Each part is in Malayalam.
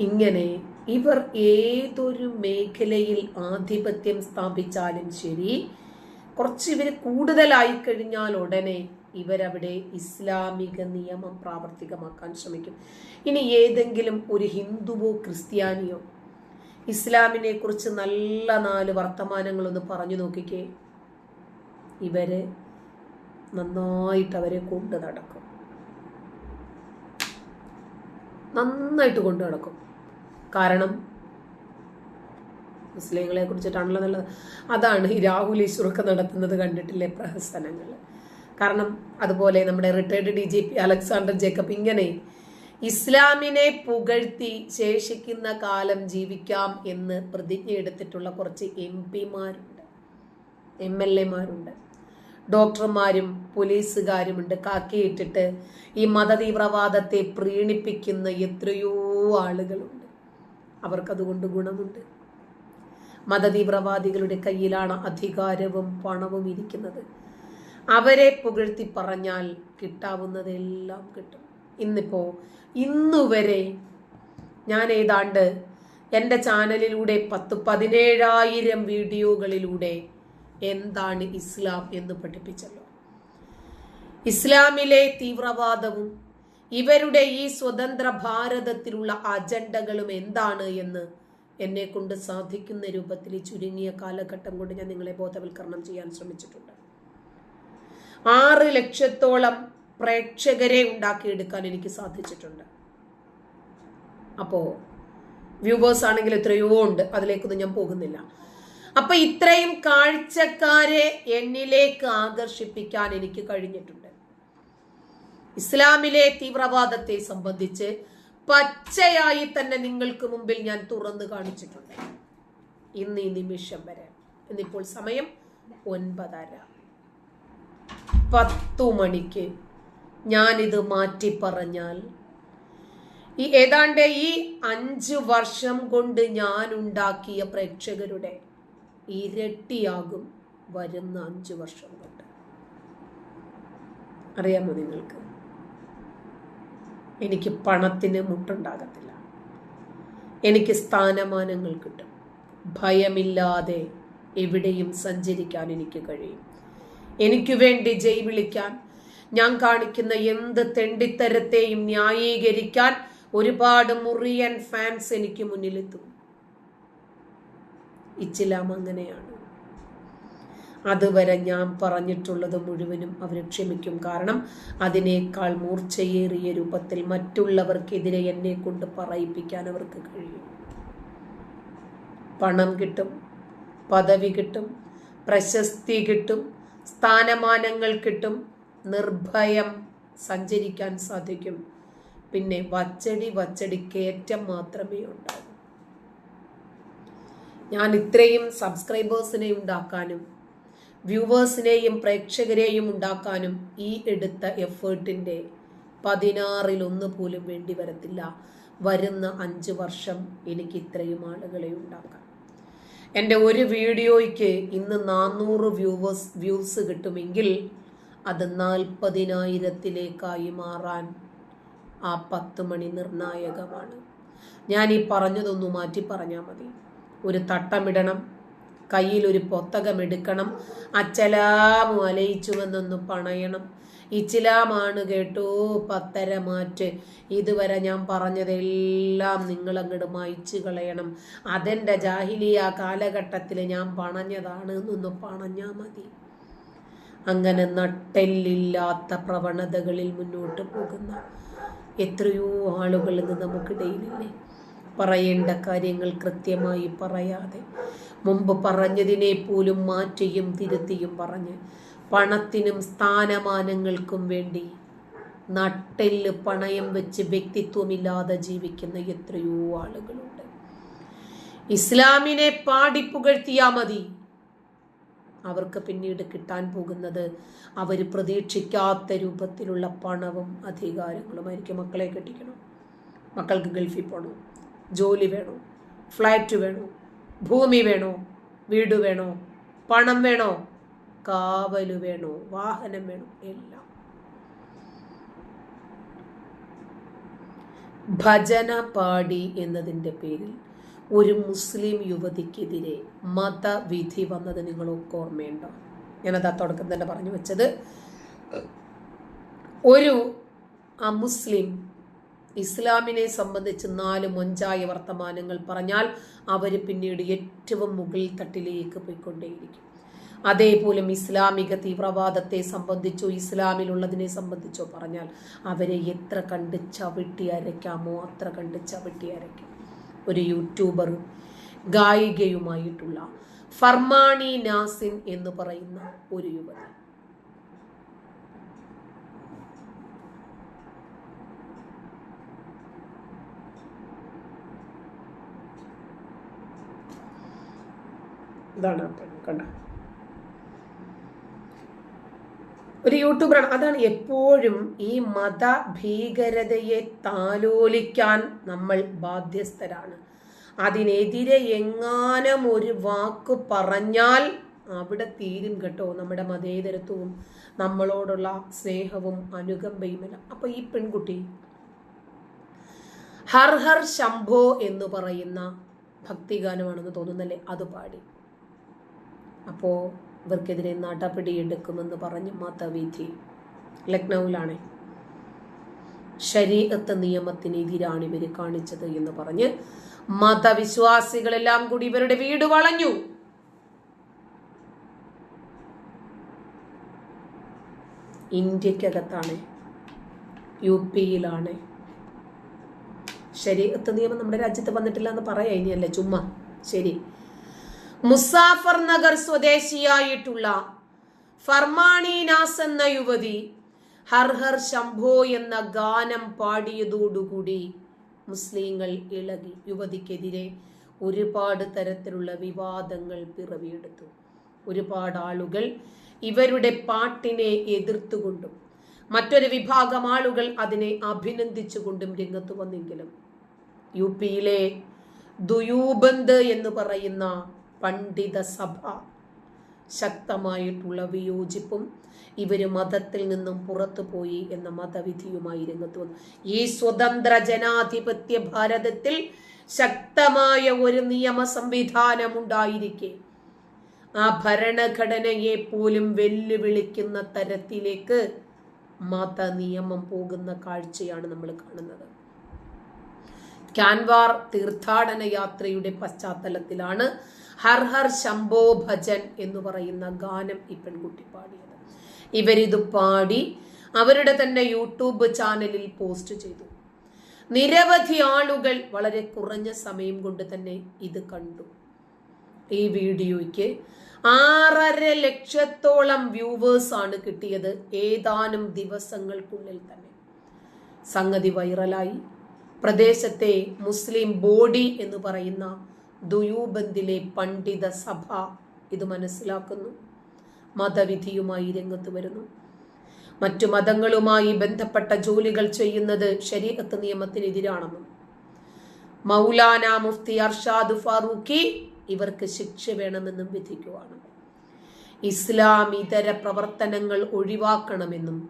ഇങ്ങനെ ഇവർ ഏതൊരു മേഖലയിൽ ആധിപത്യം സ്ഥാപിച്ചാലും ശരി കുറച്ച് ഇവർ കൂടുതലായി കഴിഞ്ഞാൽ ഉടനെ ഇവരവിടെ ഇസ്ലാമിക നിയമം പ്രാവർത്തികമാക്കാൻ ശ്രമിക്കും. ഇനി ഏതെങ്കിലും ഒരു ഹിന്ദുവോ ക്രിസ്ത്യാനിയോ ഇസ്ലാമിനെ കുറിച്ച് നല്ല നാല് വർത്തമാനങ്ങളൊന്ന് പറഞ്ഞു നോക്കിക്കേ. ഇവർ നന്നായിട്ട് അവരെ കൊണ്ടു നടക്കും. നന്നായിട്ട് കൊണ്ടു നടക്കും. മുസ്ലിങ്ങളെ കുറിച്ചിട്ടാണല്ലോ നല്ലത്. അതാണ് ഈ രാഹുൽ ഈശ്വറൊക്കെ നടത്തുന്നത് കണ്ടിട്ടില്ലേ പ്രഹസനങ്ങൾ കാരണം അതുപോലെ നമ്മുടെ retired D G P Alexander Jacob ഇങ്ങനെ ഇസ്ലാമിനെ പുകഴ്ത്തി ശേഷിക്കുന്ന കാലം ജീവിക്കാം എന്ന് പ്രതിജ്ഞ എടുത്തിട്ടുള്ള കുറച്ച് എം പിമാരുണ്ട്. എം എൽ എമാരുണ്ട്. ഡോക്ടർമാരും പോലീസുകാരുമുണ്ട്. കാക്കിയിട്ടിട്ട് ഈ മതതീവ്രവാദത്തെ പ്രീണിപ്പിക്കുന്ന എത്രയോ ആളുകളുണ്ട്. അവർക്കതുകൊണ്ട് ഗുണമുണ്ട്. മതതീവ്രവാദികളുടെ കയ്യിലാണ് അധികാരവും പണവും ഇരിക്കുന്നത്. അവരെ പുകഴ്ത്തി പറഞ്ഞാൽ കിട്ടാവുന്നതെല്ലാം കിട്ടും. ഇന്നിപ്പോ ഇന്നുവരെ ഞാൻ ഏതാണ്ട് എന്റെ ചാനലിലൂടെ പത്ത് പതിനേഴായിരം വീഡിയോകളിലൂടെ എന്താണ് ഇസ്ലാം എന്ന് പഠിപ്പിച്ചല്ലോ. ഇസ്ലാമിലെ തീവ്രവാദവും ഇവരുടെ ഈ സ്വതന്ത്ര ഭാരതത്തിലുള്ള അജണ്ടകളും എന്താണ് എന്ന് എന്നെ കൊണ്ട് സാധിക്കുന്ന രൂപത്തിൽ ചുരുങ്ങിയ കാലഘട്ടം കൊണ്ട് ഞാൻ നിങ്ങളെ ബോധവൽക്കരണം ചെയ്യാൻ ശ്രമിച്ചിട്ടുണ്ട്. ആറ് ലക്ഷത്തോളം പ്രേക്ഷകരെ ഉണ്ടാക്കിയെടുക്കാൻ എനിക്ക് സാധിച്ചിട്ടുണ്ട്. അപ്പോ വ്യൂവേഴ്സ് ആണെങ്കിൽ എത്രയോ ഉണ്ട്. അതിലേക്കൊന്നും ഞാൻ പോകുന്നില്ല. അപ്പൊ ഇത്രയും കാഴ്ചക്കാരെ എന്നിലേക്ക് ആകർഷിപ്പിക്കാൻ എനിക്ക് കഴിഞ്ഞിട്ടുണ്ട്. ഇസ്ലാമിലെ തീവ്രവാദത്തെ സംബന്ധിച്ച് പച്ചയായി തന്നെ നിങ്ങൾക്ക് മുമ്പിൽ ഞാൻ തുറന്നു കാണിച്ചിട്ടുണ്ട്. ഇന്ന് ഈ നിമിഷം വരെ. ഇന്നിപ്പോൾ സമയം ഒൻപതര. പത്തു മണിക്ക് ഞാനിത് മാറ്റി പറഞ്ഞാൽ ഈ ഏതാണ്ട് ഈ അഞ്ച് വർഷം കൊണ്ട് ഞാൻ ഉണ്ടാക്കിയ പ്രേക്ഷകരുടെ ഇരട്ടിയാകും വരുന്ന അഞ്ചു വർഷം കൊണ്ട്. അറിയാമോ നിങ്ങൾക്ക്? എനിക്ക് പണത്തിന് മുട്ടുണ്ടാകത്തില്ല. എനിക്ക് സ്ഥാനമാനങ്ങൾ കിട്ടും. ഭയമില്ലാതെ എവിടെയും സഞ്ചരിക്കാൻ എനിക്ക് കഴിയും. എനിക്ക് വേണ്ടി ജയ് വിളിക്കാൻ ഞാൻ കാണിക്കുന്ന എന്ത് തെണ്ടിത്തരത്തെയും ന്യായീകരിക്കാൻ ഒരുപാട് മുറിയൻ ഫാൻസ് എനിക്ക് മുന്നിലെത്തും. ഇച്ചിലാം അങ്ങനെയാണ് അതുവരെ ഞാൻ പറഞ്ഞിട്ടുള്ളത് മുഴുവനും അവർ ക്ഷമിക്കും. കാരണം അതിനേക്കാൾ മൂർച്ചയേറിയ രൂപത്തിൽ മറ്റുള്ളവർക്കെതിരെ എന്നെ കൊണ്ട് പറയിപ്പിക്കാൻ അവർക്ക് കഴിയും. പണം കിട്ടും പദവി കിട്ടും പ്രശസ്തി കിട്ടും സ്ഥാനമാനങ്ങൾ കിട്ടും നിർഭയം സഞ്ചരിക്കാൻ സാധിക്കും. പിന്നെ വച്ചടി വച്ചടി കയറ്റം മാത്രമേ ഉണ്ടാകൂ. ഞാൻ ഇത്രയും സബ്സ്ക്രൈബേഴ്സിനെ ഉണ്ടാക്കാനും വ്യൂവേഴ്സിനെയും പ്രേക്ഷകരെയും ഉണ്ടാക്കാനും ഈ എടുത്ത എഫേർട്ടിന്റെ പതിനാറിലൊന്ന് പോലും വേണ്ടി വരത്തില്ല. വരുന്ന അഞ്ച് വർഷം എനിക്ക് ഇത്രയും ആളുകളെ ഉണ്ടാക്കാം. എന്റെ ഒരു വീഡിയോയ്ക്ക് ഇന്ന് നാനൂറ് വ്യൂവേഴ്സ് വ്യൂസ് കിട്ടുമെങ്കിൽ അത് നാൽപ്പതിനായിരത്തിലേക്കായി മാറാൻ ആ പത്ത് മണി നിർണായകമാണ്. ഞാൻ ഈ പറഞ്ഞതൊന്നു മാറ്റി പറഞ്ഞാൽ മതി. ഒരു തട്ടമിടണം. കയ്യിലൊരു എടുക്കണം അച്ചലാമു അലയിച്ചുവെന്നൊന്ന് പണയണം. ഇച്ചിലാമാണ് കേട്ടോ പത്തര മാറ്റ്. ഇതുവരെ ഞാൻ പറഞ്ഞതെല്ലാം നിങ്ങൾ മായ്ച്ചു കളയണം. അതെന്റെ ജാഹിലിയ കാലഘട്ടത്തിൽ ഞാൻ പണഞ്ഞതാണ് എന്നൊന്ന് പണഞ്ഞാൽ മതി. അങ്ങനെ നട്ടെല്ലില്ലാത്ത പ്രവണതകളിൽ മുന്നോട്ട് പോകുന്ന എത്രയോ ആളുകൾ ഇന്ന് നമുക്കിടയിലില്ലേ പറയേണ്ട കാര്യങ്ങൾ കൃത്യമായി പറയാതെ മുമ്പ് പറഞ്ഞതിനെ പോലും മാറ്റിയും തിരുത്തിയും പറഞ്ഞ് പണത്തിനും സ്ഥാനമാനങ്ങൾക്കും വേണ്ടി നട്ടെല്ല് പണയം വെച്ച് വ്യക്തിത്വമില്ലാതെ ജീവിക്കുന്ന എത്രയോ ആളുകളുണ്ട്. ഇസ്ലാമിനെ പാടിപ്പുകഴ്ത്തിയാ മതി. അവർക്ക് പിന്നീട് കിട്ടാൻ പോകുന്നത് അവർ പ്രതീക്ഷിക്കാത്ത രൂപത്തിലുള്ള പണവും അധികാരങ്ങളുമായിരിക്കും. മക്കളെ കെട്ടിക്കണം. മക്കൾക്ക് ഗൾഫിൽ പോകണം ജോലി വേണോ? ഫ്ലാറ്റ് വേണോ? ഭൂമി വേണോ? വീട് വേണോ? പണം വേണോ? കാവൽ വേണോ? വാഹനം വേണോ? എല്ലാം. ഭജന പാടി എന്നതിന്റെ പേരിൽ ഒരു മുസ്ലിം യുവതിക്കെതിരെ മതവിധി വന്നത് നിങ്ങളൊക്കെ ഓർമ്മയുണ്ടോ? ഞാനത് ആ തുടക്കം തന്നെ പറഞ്ഞു വെച്ചത്. ഒരു അമുസ്ലിം ഇസ്ലാമിനെ സംബന്ധിച്ച് നാല് മൊഞ്ചായ വർത്തമാനങ്ങൾ പറഞ്ഞാൽ അവർ പിന്നീട് ഏറ്റവും മുകളിൽ തട്ടിലേക്ക് പോയിക്കൊണ്ടേയിരിക്കും. അതേപോലെ ഇസ്ലാമിക തീവ്രവാദത്തെ സംബന്ധിച്ചോ ഇസ്ലാമിലുള്ളതിനെ സംബന്ധിച്ചോ പറഞ്ഞാൽ അവരെ എത്ര കണ്ട് ചവിട്ടി അരയ്ക്കാമോ അത്ര കണ്ട് ചവിട്ടി അരയ്ക്കാം. ഒരു യൂട്യൂബർ ഗായികയുമായിട്ടുള്ള ഫർമാണി നാസിൻ എന്ന് പറയുന്ന ഒരു യുവതി. ഇതാണ് കണ്ട? ഒരു യൂട്യൂബറാണ്. അതാണ് എപ്പോഴും ഈ മത ഭീകരതയെ താലോലിക്കാൻ നമ്മൾ ബാധ്യസ്ഥരാണ്. അതിനെതിരെ എങ്ങാനും ഒരു വാക്ക് പറഞ്ഞാൽ അവിടെ തീരും കേട്ടോ നമ്മുടെ മതേതരത്വവും നമ്മളോടുള്ള സ്നേഹവും അനുകമ്പയുമല്ല അപ്പൊ ഈ പെൺകുട്ടി ഹർ ഹർ ശംഭോ എന്ന് പറയുന്ന ഭക്തിഗാനമാണെന്ന് തോന്നുന്നല്ലേ? അത് പാടി. അപ്പോ ഇവർക്കെതിരെ നടപടി എടുക്കുമെന്ന് പറഞ്ഞ് മതവിധി ലക്നൌവിലാണ്. ശരീരത്ത് നിയമത്തിനെതിരാണ് ഇവർ കാണിച്ചത് എന്ന് പറഞ്ഞ് മതവിശ്വാസികളെല്ലാം കൂടി ഇവരുടെ വീട് വളഞ്ഞു. ഇന്ത്യക്കകത്താണ് യു പിയിലാണ് ശരീരത്തെ നിയമം നമ്മുടെ രാജ്യത്ത് വന്നിട്ടില്ല എന്ന് പറയാ ഇനിയല്ലേ ചുമ്മാ. ശരി. മുസാഫർ നഗർ സ്വദേശിയായിട്ടുള്ള ഫർമാണി നാസ് എന്ന യുവതി ഹർഹർ ഹർ ശംഭോ എന്ന ഗാനം പാടിയതോടുകൂടി മുസ്ലിങ്ങൾ ഇളകി. യുവതിക്കെതിരെ ഒരുപാട് തരത്തിലുള്ള വിവാദങ്ങൾ പിറവിയെടുത്തു. ഒരുപാട് ആളുകൾ ഇവരുടെ പാട്ടിനെ എതിർത്തുകൊണ്ടും മറ്റൊരു വിഭാഗം ആളുകൾ അതിനെ അഭിനന്ദിച്ചുകൊണ്ടും രംഗത്ത് വന്നെങ്കിലും യു പിയിലെ ദുയൂബന്ത് എന്ന് പറയുന്ന പണ്ഡിത സഭ ശക്തമായിട്ടുള്ള വിയോജിപ്പും ഇവർ മതത്തിൽ നിന്നും പുറത്തു പോയി എന്ന മതവിധിയുമായി രംഗത്ത് വന്നു. ഈ സ്വതന്ത്ര ജനാധിപത്യ ഭാരതത്തിൽ ശക്തമായ ഒരു നിയമ സംവിധാനം ഉണ്ടായിരിക്കെ. ആ ഭരണഘടനയെ പോലും വെല്ലുവിളിക്കുന്ന തരത്തിലേക്ക് മത നിയമം പോകുന്ന കാഴ്ചയാണ് നമ്മൾ കാണുന്നത്. ക്യാൻവാർ തീർത്ഥാടന യാത്രയുടെ പശ്ചാത്തലത്തിലാണ് ഹർ ഹർ ശംഭോ ഭജൻ എന്ന് പറയുന്ന ഗാനം ഈ പെൺകുട്ടി പാടിയത്. ഇവരിത് പാടി അവരുടെ തന്നെ യൂട്യൂബ് ചാനലിൽ പോസ്റ്റ് ചെയ്തു. നിരവധി ആളുകൾ വളരെ കുറഞ്ഞ സമയം കൊണ്ട് തന്നെ ഇത് കണ്ടു. ഈ വീഡിയോയ്ക്ക് ആറര ലക്ഷത്തോളം വ്യൂവേഴ്സ് ആണ് കിട്ടിയത് ഏതാനും ദിവസങ്ങൾക്കുള്ളിൽ തന്നെ. സംഗതി വൈറലായി. പ്രദേശത്തെ മുസ്ലിം ബോഡി എന്ന് പറയുന്ന ദുയൂബന്ദിലെ പണ്ഡിത സഭ ഇത് മനസ്സിലാക്കുന്നു. മതവിധിയുമായി രംഗത്ത് വരുന്നു. മറ്റു മതങ്ങളുമായി ബന്ധപ്പെട്ട ജോലികൾ ചെയ്യുന്നത് ശരീരത്ത് നിയമത്തിനെതിരാണെന്നും മൗലാന മുഫ്തി അർഷാദ് ഫാറൂഖി ഇവർക്ക് ശിക്ഷ വേണമെന്നും വിധിക്കുവാണ്. ഇസ്ലാം ഇതര പ്രവർത്തനങ്ങൾ ഒഴിവാക്കണമെന്നും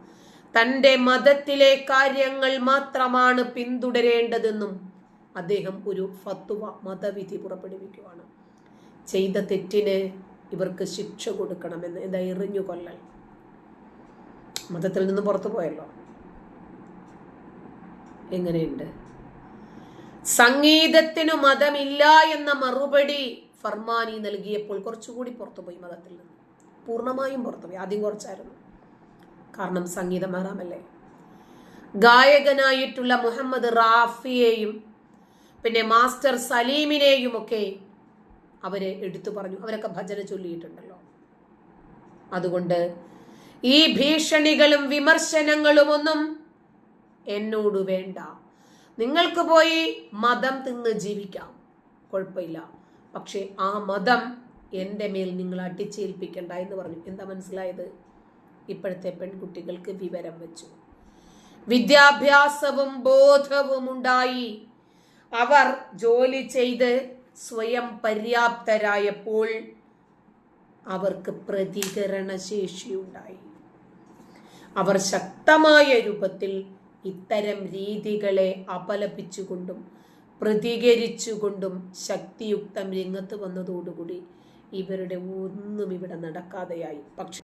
തന്റെ മതത്തിലെ കാര്യങ്ങൾ മാത്രമാണ് പിന്തുടരേണ്ടതെന്നും അദ്ദേഹം ഒരു ഫത്വ മതവിധി പുറപ്പെടുവിക്കുവാണ്. ചെയ്ത തെറ്റിന് ഇവർക്ക് ശിക്ഷ കൊടുക്കണമെന്ന് എന്താ എറിഞ്ഞു കൊല്ലൽ. മതത്തിൽ നിന്ന് പുറത്തു പോയല്ലോ. എങ്ങനെയുണ്ട്? സംഗീതത്തിനു മതമില്ല എന്ന മറുപടി ഫർമാനി നൽകിയപ്പോൾ കുറച്ചുകൂടി പുറത്തുപോയി മതത്തിൽ നിന്ന്. പൂർണമായും പുറത്തുപോയി. ആദ്യം കുറച്ചായിരുന്നു. കാരണം സംഗീതം ഹറാമല്ലേ ഗായകനായിട്ടുള്ള മുഹമ്മദ് റാഫിയെയും പിന്നെ മാസ്റ്റർ സലീമിനെയും ഒക്കെ അവരെ എടുത്തു പറഞ്ഞു. അവരൊക്കെ ഭജന ചൊല്ലിയിട്ടുണ്ടല്ലോ. അതുകൊണ്ട് ഈ ഭീഷണികളും വിമർശനങ്ങളും ഒന്നും എന്നോട് വേണ്ട. നിങ്ങൾക്ക് പോയി മതം തിന്ന് ജീവിക്കാം. കുഴപ്പമില്ല. പക്ഷേ ആ മതം എന്റെ മേൽ നിങ്ങൾ അടിച്ചേൽപ്പിക്കണ്ട എന്ന് പറഞ്ഞു. എന്താ മനസ്സിലായത്? ഇപ്പോഴത്തെ പെൺകുട്ടികൾക്ക് വിവരം വെച്ചു. വിദ്യാഭ്യാസവും ബോധവും ഉണ്ടായി അവർ ജോലി ചെയ്ത് സ്വയം പര്യാപ്തരായപ്പോൾ അവർക്ക് പ്രതികരണ ശേഷിയുണ്ടായി. അവർ ശക്തമായ രൂപത്തിൽ ഇത്തരം രീതികളെ അപലപിച്ചുകൊണ്ടും പ്രതികരിച്ചുകൊണ്ടും ശക്തിയുക്തം രംഗത്ത് വന്നതോടുകൂടി ഇവരുടെ ഒന്നും ഇവിടെ നടക്കാതെയായി. പക്ഷെ